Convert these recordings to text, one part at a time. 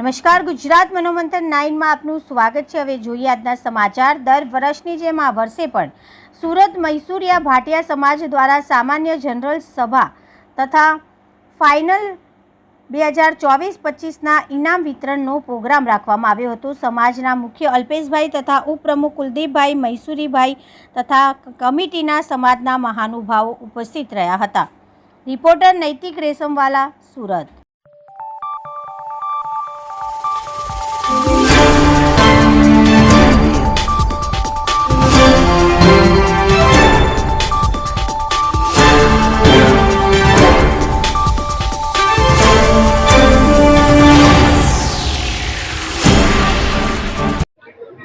નમસ્કાર, ગુજરાત મનોમંથન નાઇનમાં આપનું સ્વાગત છે. હવે જોઈએ આજના સમાચાર. દર વર્ષની જેમ આ વર્ષે પણ સુરત મૈસુરિયા ભાટિયા સમાજ દ્વારા સામાન્ય જનરલ સભા તથા ફાઇનલ બે હજાર ચોવીસ પચીસના ઇનામ વિતરણનો પ્રોગ્રામ રાખવામાં આવ્યો હતો. સમાજના મુખ્ય અલ્પેશભાઈ તથા ઉપપ્રમુખ કુલદીપભાઈ, મૈસુરીભાઈ તથા કમિટીના સમાજના મહાનુભાવો ઉપસ્થિત રહ્યા હતા. રિપોર્ટર નૈતિક રેશમવાલા, સુરત.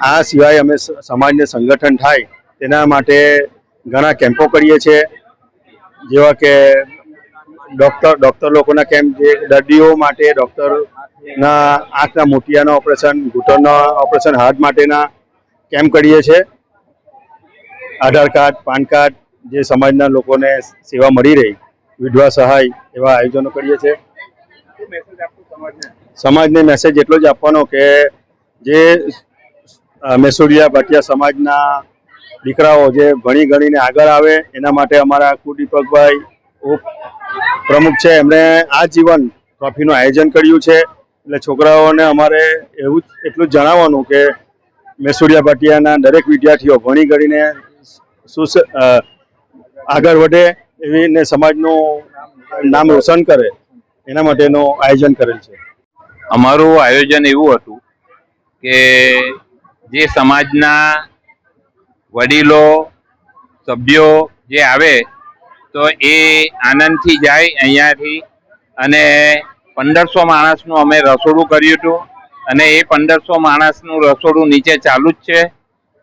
આ સિવાય અમે સમાજને સંગઠન થાય, તેના માટે ઘણા કેમ્પો કરીએ છીએ, જેવા કે ડૉક્ટર ડૉક્ટર લોકોના કેમ્પ, જે દર્દીઓ માટે ડૉક્ટરના આંખના મોતિયાના ઓપરેશન, ઘૂંટણના ઓપરેશન, હાર્ટ માટેના કેમ્પ કરીએ છીએ. આધાર કાર્ડ, પાન કાર્ડ, જે સમાજના લોકોને સેવા મળી રહી, વિધવા સહાય એવા આયોજનો કરીએ છીએ. સમાજને મેસેજ એટલો જ આપવાનો કે જે મેસુરિયા ભાટિયા સમાજના દીકરાઓ જે ભણી ગણીને આગળ આવે, એના માટે અમારા કુદીપકભાઈ ઉપ પ્રમુખ છે. એમણે આજીવન ટ્રોફીનું આયોજન કર્યું છે. એટલે છોકરાઓને અમારે એવું એટલું જ જણાવવાનું કે મેસુરિયા ભાટિયાના દરેક વિદ્યાર્થીઓ ભણી ગણીને સુસ આગળ વધે એવી ને સમાજનું નામ રોશન કરે, એના માટેનું આયોજન કરેલ છે. અમારું આયોજન એવું હતું કે જે સમાજના વડીલો, સભ્યો જે આવે તો એ આનંદથી જાય અહીંયાથી અને પંદરસો માણસનું અમે રસોડું કર્યું હતું અને એ પંદરસો માણસનું રસોડું નીચે ચાલુ જ છે.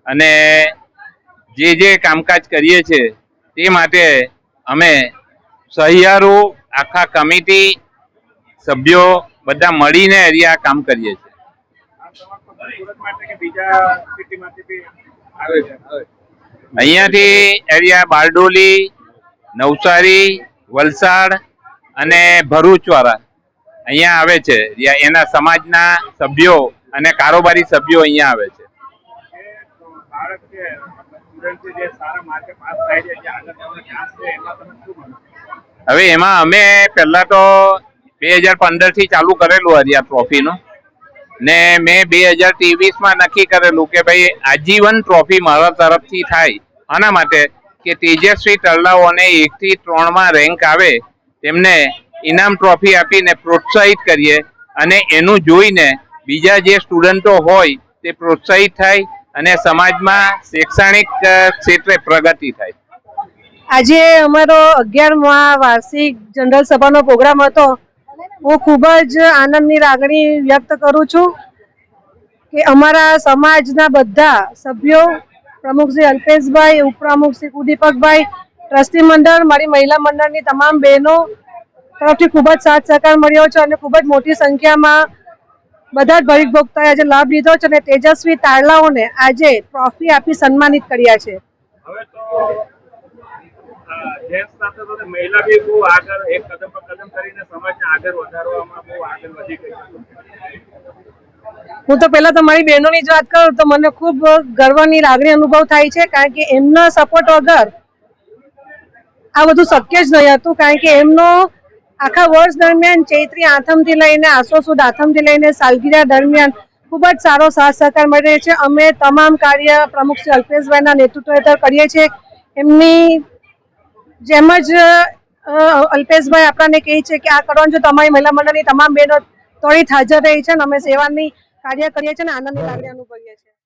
અને જે જે કામકાજ કરીએ છીએ તે માટે અમે સહિયારો આખા કમિટી, સભ્યો બધા મળીને આ કામ કરીએ છીએ. અહીંયાથી એરિયા બારડોલી, નવસારી, વલસાડ અને ભરૂચ વાળા. અહીંયા આવે છે. એના સમાજના સભ્યો અને કારોબારી સભ્યો અહીંયા આવે છે. હવે એમાં અમે પહેલા તો બે હજાર પંદરથી ચાલુ કરેલું આ ટ્રોફીનું ને. મેં બે હજારમાં નક્કી કરેલું કે ભાઈ આજીવન ટ્રોફી મારા તરફથી થાય. આના માટે કે તેજસ્વી તરલાઓને એક થી ત્રણમાં રેન્ક આવે તેમને ઇનામ ટ્રોફી આપીને પ્રોત્સાહિત કરીએ અને એનું જોઈને બીજા જે સ્ટુડન્ટો હોય તે પ્રોત્સાહિત થાય અને સમાજમાં શૈક્ષણિક ક્ષેત્રે પ્રગતિ થાય. આજે અમારો અગિયારમાં વાર્ષિક જનરલ સભાનો પ્રોગ્રામ હતો. હું ખૂબ જ આનંદની લાગણી વ્યક્ત કરું છું કે અમારા સમાજના બધા સભ્યો, પ્રમુખ શ્રી અલ્પેશભાઈ, ઉપપ્રમુખ શ્રી કુદીપકભાઈ ટ્રસ્ટી મંડળ, મારી મહિલા મંડળની તમામ બહેનો તરફથી ખૂબ જ સાથ સહકાર મળ્યો છે અને ખૂબ જ મોટી સંખ્યામાં બધા જ ભવિક ભોગતાએ આજે લાભ લીધો છે અને તેજસ્વી તારલાઓને આજે ટ્રોફી આપી સન્માનિત કર્યા છે. હું તો પહેલા તમારી મારી બહેનોની જ વાત કરું તો મને ખૂબ ગર્વની લાગણી અનુભવ થાય છે કારણ કે એમના સપોર્ટ વગર આ બધું શક્ય જ નહીં હતું કારણ કે એમનો આખા વર્ષ દરમિયાન ચૈત્રી આથમથી લઈને આસો સુદ આથમથી લઈને સાલગીરા દરમિયાન ખૂબ જ સારો સાથ સહકાર મળે છે. અમે તમામ કાર્ય પ્રમુખ શ્રી અલ્પેશભાઈના નેતૃત્વ હેઠળ કરીએ છીએ. એમની જેમ જ અલ્પેશભાઈ આપણને કહે છે કે આ કરવાનું જો તમારી મહિલા મંડળની તમામ બહેનો ત્વરિત હાજર રહી છે અને અમે સેવાની કાર્ય કરીએ છીએ અને આનંદ લાગણી અનુભવીએ છીએ.